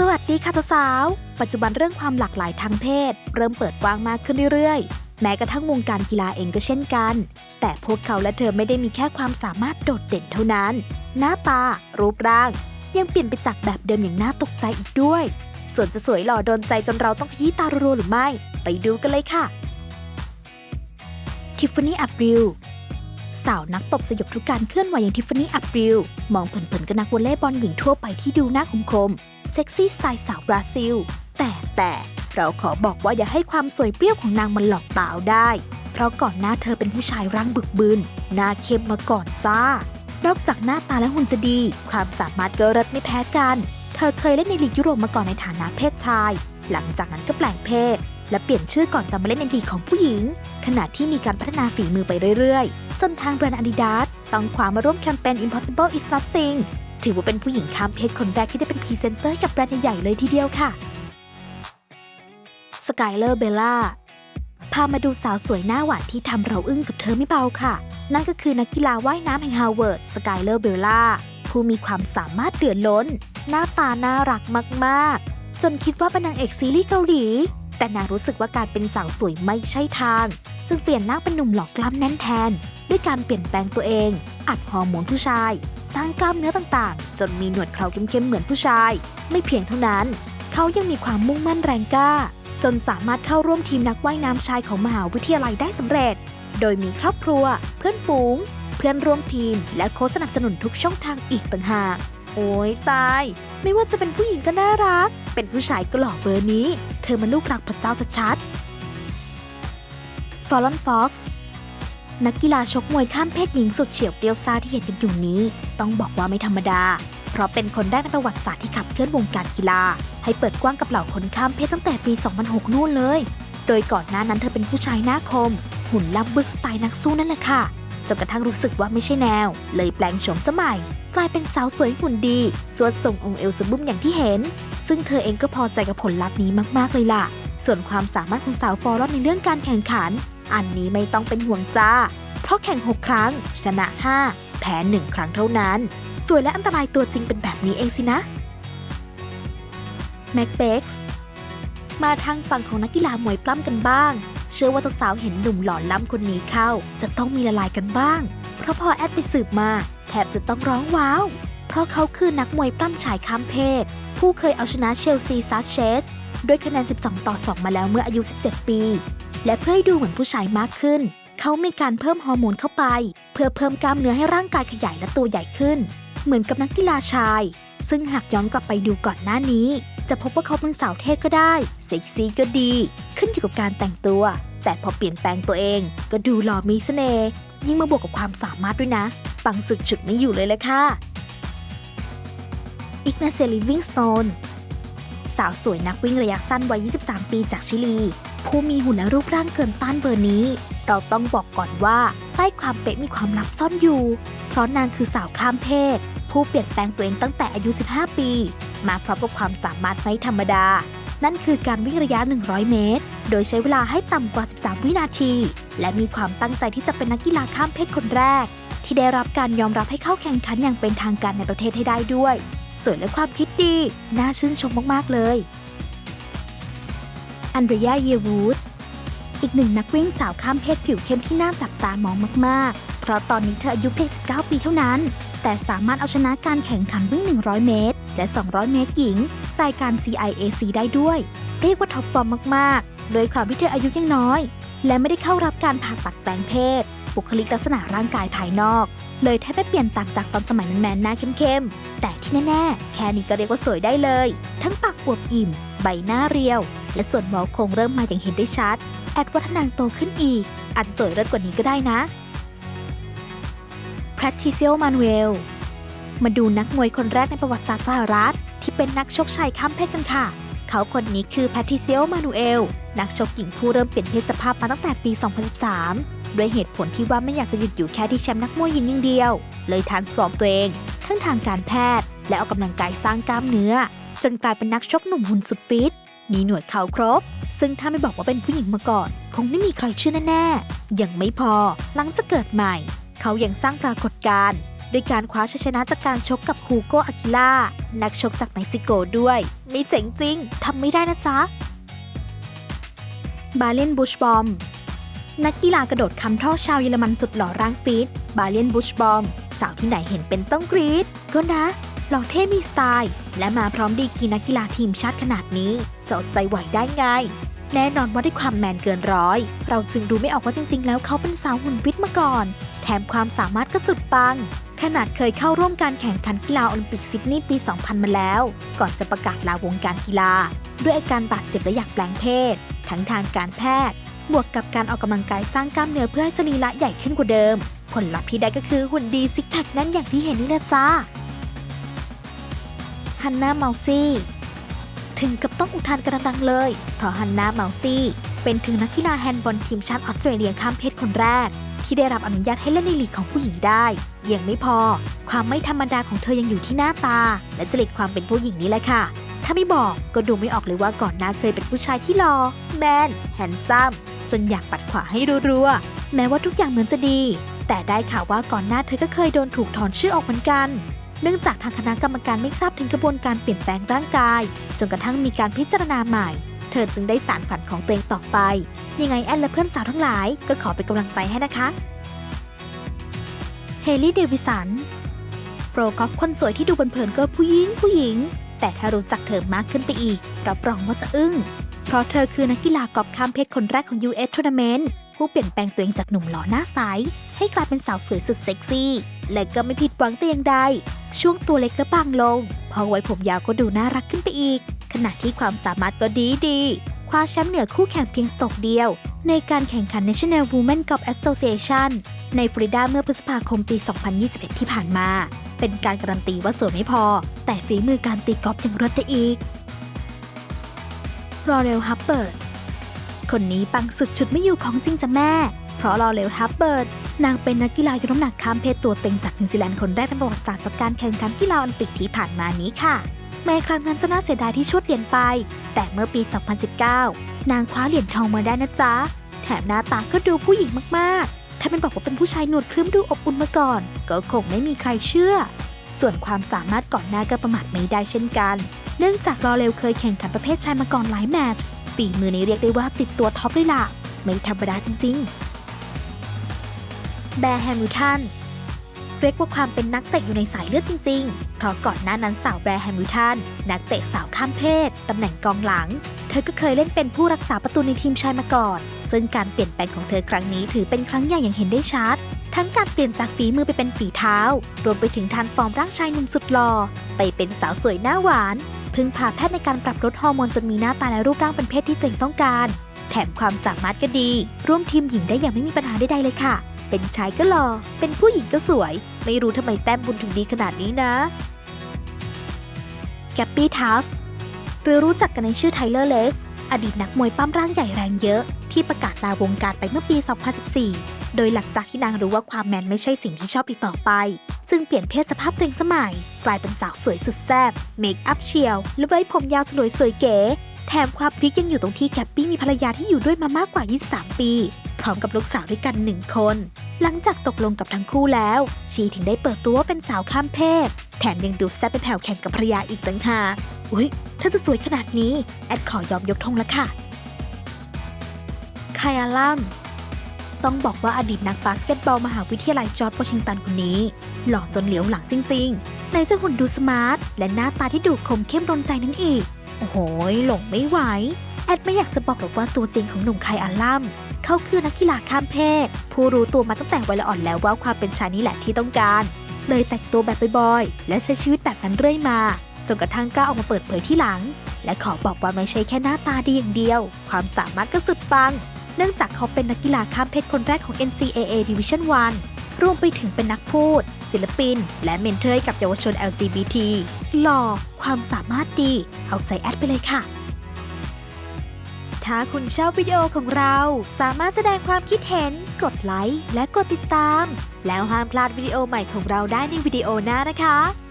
สวัสดีค่ะสาวๆปัจจุบันเรื่องความหลากหลายทางเพศ เริ่มเปิดกว้างมากขึ้นเรื่อยๆ แม้กระทั่งวงการกีฬาเองก็เช่นกัน แต่พวกเขาและเธอไม่ได้มีแค่ความสามารถโดดเด่นเท่านั้น หน้าตา รูปร่าง ยังเปลี่ยนไปจากแบบเดิมอย่างน่าตกใจอีกด้วย ส่วนจะสวยหล่อโดนใจจนเราต้องยี้ตารัวๆหรือไม่ ไปดูกันเลยค่ะทิฟฟานี่อับริล สาวนักตบสยบทุกการเคลื่อนไหวอย่างทิฟฟานี่อับริล มองเผินๆก็นักวอลเลย์บอลหญิงทั่วไปที่ดูหน้าคมๆเซ็กซี่สไตล์สาวบราซิล แต่แต่เราขอบอกว่าอย่าให้ความสวยเปรี้ยวของนางมันหลอกตาเอาได้ เพราะก่อนหน้าเธอเป็นผู้ชายร่างบึกบึนหน้าเข้มมาก่อนจ้านอกจากหน้าตาและหุ่นจะดี ความสามารถก็เลิศไม่แพ้กัน เธอเคยเล่นในลีกยุโรปมาก่อนในฐานะเพศชาย หลังจากนั้นก็แปลงเพศ และเปลี่ยนชื่อก่อนจะมาเล่นในลีกของผู้หญิง ขณะที่มีการพัฒนาฝีมือไปเรื่อยๆ จนทางแบรนด์ Adidas ต้องคว้ามาร่วมแคมเปญ Impossible is Nothing ถือว่าเป็นผู้หญิงข้ามเพศคนแรกที่ได้เป็นพรีเซนเตอร์กับแบรนด์ใหญ่ๆเลยทีเดียวค่ะสกายเลอร์เบลล่าพามาดูสาวสวยหน้าหวานที่ทำเราอึ้งกับเธอไม่เบาค่ะ นั่นก็คือนักกีฬาว่ายน้ำแห่งฮาร์วาร์ดสกายเลอร์เบลล่าผู้มีความสามารถเดือดล้น หน้าตาน่ารักมาก ๆ จนคิดว่าเป็นนางเอกซีรีส์เกาหลี แต่นางรู้สึกว่าการเป็นสาวสวยไม่ใช่ทาง จึงเปลี่ยนร่างเป็นหนุ่มหล่อกล้ามแน่นแทน ด้วยการเปลี่ยนแปลงตัวเอง อัดฮอร์โมนผู้ชาย สร้างกล้ามเนื้อต่างๆ จนมีหนวดเคราเข้มๆเหมือนผู้ชาย ไม่เพียงเท่านั้น เขายังมีความมุ่งมั่นแรงกล้า จนสามารถเข้าร่วมทีมนักว่ายน้ำชายของมหาวิทยาลัยได้สำเร็จ โดยมีครอบครัว เพื่อนฝูง เพื่อนร่วมทีม และโค้ชสนับสนุนทุกช่องทางอีกต่างหาก โอ้ยตาย ไม่ว่าจะเป็นผู้หญิงก็น่ารัก เป็นผู้ชายก็หล่อเบอร์นี้ เธอมันลูกรักพระเจ้าชัดๆฟอลลอนฟ็อกซ์นักกีฬาชกมวยข้ามเพศหญิงสุดเฉียวเปรี้ยวซ่าที่เห็นกันอยู่นี้ ต้องบอกว่าไม่ธรรมดา เพราะเป็นคนแรกในประวัติศาสตร์ที่ขับเคลื่อนวงการกีฬา ให้เปิดกว้างกับเหล่าคนข้ามเพศตั้งแต่ปี 2006 นู่นเลย โดยก่อนหน้านั้นเธอเป็นผู้ชายหน้าคม หุ่นล่ำบึกสไตล์นักสู้นั่นแหละค่ะ จนกระทั่งรู้สึกว่าไม่ใช่แนว เลยแปลงโฉมสมัย กลายเป็นสาวสวยหุ่นดี สวดทรงองค์เอวสบุ้มอย่างที่เห็น ซึ่งเธอเองก็พอใจกับผลลัพธ์นี้มากๆเลยล่ะ ส่วนความสามารถของสาวฟอร์ลอนในเรื่องการแข่งขัน อันนี้ไม่ต้องเป็นห่วงจ้า เพราะแข่ง 6 ครั้ง ชนะ 5 แพ้1ครั้งเท่านั้น สวยและอันตรายตัวจริงเป็นแบบนี้เองสินะแม็กเบ็กซ์มาทางฝั่งของนักกีฬามวยปล้ำกันบ้าง เชื่อว่าสาวๆเห็นหนุ่มหล่อล้ำคนนี้เข้า จะต้องมีละลายกันบ้าง เพราะพอแอดไปสืบมาแทบจะต้องร้องว้าว เพราะเขาคือนักมวยปล้ำชายข้ามเพศ ผู้เคยเอาชนะเชลซีซัชเชสด้วยคะแนน 12 ต่อ 2 มาแล้วเมื่ออายุ 17 ปี และเพื่อให้ดูเหมือนผู้ชายมากขึ้น เขามีการเพิ่มฮอร์โมนเข้าไป เพื่อเพิ่มกล้ามเนื้อให้ร่างกายขยายและตัวใหญ่ขึ้น เหมือนกับนักกีฬาชาย ซึ่งหากย้อนกลับไปดูก่อนหน้านี้ จะพบว่าเขาเป็นสาวเทศก็ได้ เซ็กซี่ก็ดี ขึ้นอยู่กับการแต่งตัว แต่พอเปลี่ยนแปลงตัวเอง ก็ดูหล่อมีเสน่ห์ยิ่งมาบวกกับความสามารถด้วยนะ ปังสุดฉุดไม่อยู่เลยเลยค่ะอิกนาเซลิวิงสโตนสาวสวยนักวิ่งระยะสั้นวัย 23 ปีจากชิลี ผู้มีหุ่นและรูปร่างเกินต้านเบอร์นี้ เราต้องบอกก่อนว่าใต้ความเป๊ะมีความลับซ่อนอยู่ เพราะนางคือสาวข้ามเพศ ผู้เปลี่ยนแปลงตัวเองตั้งแต่อายุ 15 ปี มาพร้อมกับความสามารถไม่ธรรมดา นั่นคือการวิ่งระยะ 100 เมตร โดยใช้เวลาให้ต่ำกว่า 13 วินาที และมีความตั้งใจที่จะเป็นนักกีฬาข้ามเพศคนแรก ที่ได้รับการยอมรับให้เข้าแข่งขันอย่างเป็นทางการในประเทศให้ได้ด้วย สวยและความคิดดี น่าชื่นชมมาก ๆ เลย อันเดรียเยวูดอีกหนึ่งนักวิ่งสาวข้ามเพศผิวเข้มที่น่าจับตามองมาก ๆ เพราะตอนนี้เธออายุเพียง 19 ปีเท่านั้น แต่สามารถเอาชนะการแข่งขันวิ่ง 100 เมตร และ 200 เมตรหญิง รายการ CIAC ได้ด้วย เรียกว่าท็อปฟอร์มมาก ๆ โดยความที่เธออายุยังน้อย และไม่ได้เข้ารับการผ่าตัดแปลงเพศ บุคลิกลักษณะร่างกายภายนอก เลยแทบไม่เปลี่ยนต่างจากตอนสมัยแมนๆหน้าเข้มๆ แต่ที่แน่ ๆ แค่นี้ก็เรียกว่าสวยได้เลย ทั้งปากอวบอิ่ม ใบหน้าเรียว และส่วนเว้าโคงเริ่มมาอย่างเห็นได้ชัด แอดวัฒนางโตขึ้นอีกอาจสวยเลิศกว่านี้ก็ได้นะ p r a t i c i o Manuel มาดูนักมวยคนแรกในประวัติศาสตร์สหรัฐ ที่เป็นนักชกชายข้ามเพศกันค่ะ เขาคนนี้คือ p a t r i c i o Manuel นักชกหญิงผู้เริ่มเปลี่ยนเพศสภาพมาตั้งแต่ปี 2013 ด้วยเหตุผลที่ว่าไม่อยากจะหยุดอยู่แค่ที่แชมป์นักมวยหญิงอย่างเดียว เลยทานสฟอร์มตัวเองทั้งทางการแพทย์ และออกกำลังกายสร้างกล้ามเนื้อ จนกลายเป็นนักชกหนุ่มหุ่นสุดฟิตมีหนวดเขาครบ ซึ่งถ้าไม่บอกว่าเป็นผู้หญิงมาก่อน คงไม่มีใครเชื่อแน่ๆ ยังไม่พอ หลังจะเกิดใหม่ เขายังสร้างปรากฏการณ์ด้วยการคว้าชัยชนะจากการชกกับฮูโกอากิล่า นักชกจากเม็กซิโกด้วยไม่เจ๋งจริง ทำไม่ได้นะจ๊ะ บาเลนบุชบอม นักกีฬากระโดดคำท่อชาวเยอรมันสุดหล่อร่างฟิต บาเลนบุชบอม สาวที่ไหนเห็นเป็นต้องกรี๊ดก็นะ หล่อเท่มีสไตล์ และมาพร้อมดีกีนักกีฬาทีมชาติขนาดนี้จะอดใจไหวได้ไง แน่นอนว่าด้วยความแมนเกินร้อย เราจึงดูไม่ออกว่าจริง ๆ แล้วเขาเป็นสาวหุ่นฟิตมาก่อน แถมความสามารถก็สุดปัง ขนาดเคยเข้าร่วมการแข่งขันกีฬาโอลิมปิกซิดนีย์ปี 2000 มาแล้ว ก่อนจะประกาศลาวงการกีฬา ด้วยอาการบาดเจ็บและอยากแปลงเพศ ทั้งทางการแพทย์ บวกกับการออกกำลังกายสร้างกล้ามเนื้อเพื่อให้สรีระใหญ่ขึ้นกว่าเดิม ผลลัพธ์ที่ได้ก็คือหุ่นดีซิกแพคนั่นอย่างที่เห็นนี่แหละจ้าฮันนาเมาซี่ ถึงกับต้องอุทานกระดังเลย เพราะฮันนาเมาซี่ เป็นถึงนักกีฬาแฮนด์บอลทีมชาติออสเตรเลียข้ามเพศคนแรก ที่ได้รับอนุญาตให้เล่นในลีกของผู้หญิงได้ยังไม่พอ ความไม่ธรรมดาของเธอยังอยู่ที่หน้าตา และจริตความเป็นผู้หญิงนี่แหละค่ะ ถ้าไม่บอกก็ดูไม่ออกเลยว่าก่อนหน้าเคยเป็นผู้ชายที่หลอ่อแมนแฮนซัมจนอยากปัดขวาให้รัวๆแม้ว่าทุกอย่างเหมือนจะดี แต่ได้ข่าวว่าก่อนหน้าเธอก็เคยโดนถูกถอนชื่อออกเหมือนกัน เนื่องจากทางคณะกรรมการไม่ทราบถึงกระบวนการเปลี่ยนแปลงร่างกาย จนกระทั่งมีการพิจารณาใหม่ เธอจึงได้สารฝันของตัวเองต่อไป ยังไงแอนและเพื่อนสาวทั้งหลาย ก็ขอเป็นกำลังใจให้นะคะเฮลี่เดวิสันโปรกอล์ฟคนสวยที่ดูเผินๆก็ผู้หญิงผู้หญิง แต่ถ้ารู้จักเธอมากขึ้นไปอีกรับรองว่าจะอึ้งเพราะเธอคือนักกีฬากอล์ฟข้ามเพศคนแรกของ US Tournament ผู้เปลี่ยนแปลงตัวเองจากหนุ่มหล่อหน้าใสให้กลายเป็นสาวสวยสุดเซ็กซี่ และก็ไม่ผิดหวังแต่อย่างใด ช่วงตัวเล็กและบางลง พอไว้ผมยาวก็ดูน่ารักขึ้นไปอีก ขณะที่ความสามารถก็ดีดีคว้าแชมป์เหนือคู่แข่งเพียงสตกเดียว ในการแข่งขัน National Women Golf Association ในฟลอริดาเมื่อพฤษภาคมปี 2021 ที่ผ่านมา เป็นการการันตีว่าสวยไม่พอ แต่ฝีมือการตีกอล์ฟยังรดได้อีกรอเรลฮับเบิร์ คนนี้ปังสุดชุดไม่อยู่ของจริงจ้ะแม่ เพราะรอเรลฮับเบิร์ดนางเป็นนักกีฬายกน้ำหนักข้ามเพศตัวเต็งจากนิวซีแลนด์คนแรกในประวัติศาสตร์จากการแข่งขันกีฬาโอลิมปิกที่ผ่านมานี้ค่ะ แม้ครั้งนั้นจะน่าเสียดายที่ชวดเหรียญไป แต่เมื่อปี 2019 นางคว้าเหรียญทองมาได้นะจ๊ะ แถมหน้าตาก็ดูผู้หญิงมากๆ ถ้าเป็นบอกว่าเป็นผู้ชายหนวดครึ้มดูอบอุ่นมาก่อน ก็คงไม่มีใครเชื่อ ส่วนความสามารถก่อนหน้าก็ประมาทไม่ได้เช่นกัน เนื่องจากรอเร็วเคยแข่งขันประเภทชายมาก่อนหลายแมตช์ ฝีมือนี้เรียกได้ว่าติดตัวท็อปเลยล่ะ ไม่ธรรมดาจริง ๆ แบร์แฮมิลตันเรียกว่าความเป็นนักเตะอยู่ในสายเลือดจริง ๆ เพราะก่อนหน้านั้นสาวแบร์แฮมิลตันนักเตะสาวข้ามเพศ ตำแหน่งกองหลัง เธอก็เคยเล่นเป็นผู้รักษาประตูในทีมชายมาก่อน ซึ่งการเปลี่ยนแปลงของเธอครั้งนี้ถือเป็นครั้งใหญ่อย่างเห็นได้ชัด ทั้งการเปลี่ยนจากฝีมือไปเป็นฝีเท้า รวมไปถึงทานฟอร์มร่างชายหนุ่มสุดหล่อไปเป็นสาวสวยหน้าหวาน พึ่งพาแพทย์ในการปรับลดฮอร์โมนจนมีหน้าตาและรูปร่างเป็นเพศที่ตัวเองต้องการ แถมความสามารถก็ดี ร่วมทีมหญิงได้อย่างไม่มีปัญหาใดๆเลยค่ะ เป็นชายก็หล่อ เป็นผู้หญิงก็สวย ไม่รู้ทำไมแต้มบุญถึงดีขนาดนี้นะแกปปี้ทัฟหรือรู้จักกันในชื่อไทเลอร์เล็กซ์อดีตนักมวยปั้มร่างใหญ่แรงเยอะ ที่ประกาศลาวงการไปเมื่อปี 2014 โดยหลังจากที่นางรู้ว่าความแมนไม่ใช่สิ่งที่ชอบอีกต่อไปจึงเปลี่ยนเพศสภาพตัวเองสมัย กลายเป็นสาวสวยสุดแซ่บเมคอัพเชียว และไว้ผมยาวสลวยสวยเก๋ แถมความพลิกยังอยู่ตรงที่แกปปี้มีภรรยาที่อยู่ด้วยมามากกว่า 23 ปี พร้อมกับลูกสาวด้วยกันหนึ่งคน หลังจากตกลงกับทั้งคู่แล้ว ชีถึงได้เปิดตัวว่าเป็นสาวข้ามเพศ แถมยังดูแซ่บเป็นแผ่วแข่งกับภรรยาอีกต่างหากอุ้ยถ้าจะสวยขนาดนี้แอดขอยอมยกธงล้วค่ะไคอาลัม ต้องบอกว่าอดีตนักบาสเกตบอลมหาวิทยาลัยจอร์จวอชิงตันคนนี้ หล่อจนเหลียวหลังจริงๆไหนจะหุ่นดูสมาร์ท และหน้าตาที่ดูคมเข้มโดนใจนั่นอีก โอ้โห หลงไม่ไหว แอดไม่อยากจะบอกหรอกว่าตัวจริงของหนุ่มไคอาลัมเขาคือนักกีฬาข้ามเพศ ผู้รู้ตัวมาตั้งแต่วัยละอ่อนแล้วว่าความเป็นชายนี่แหละที่ต้องการ เลยแต่งตัวแบบบ่อยๆและใช้ชีวิตแบบนั้นเรื่อยมาจนกระทั่งกล้าออกมาเปิดเผยที่หลัง และขอบอกว่าไม่ใช่แค่หน้าตาดีอย่างเดียว ความสามารถก็สุดปัง เนื่องจากเขาเป็นนักกีฬาข้ามเพศคนแรกของ NCAA Division 1 รวมไปถึงเป็นนักพูด ศิลปิน และเมนเทอร์ให้กับเยาวชน LGBT หล่อ ความสามารถดี เอาใส่แอดไปเลยค่ะ ถ้าคุณชอบวิดีโอของเราสามารถแสดงความคิดเห็น กดไลค์และกดติดตาม แล้วห้ามพลาดวิดีโอใหม่ของเราได้ในวิดีโอหน้านะคะ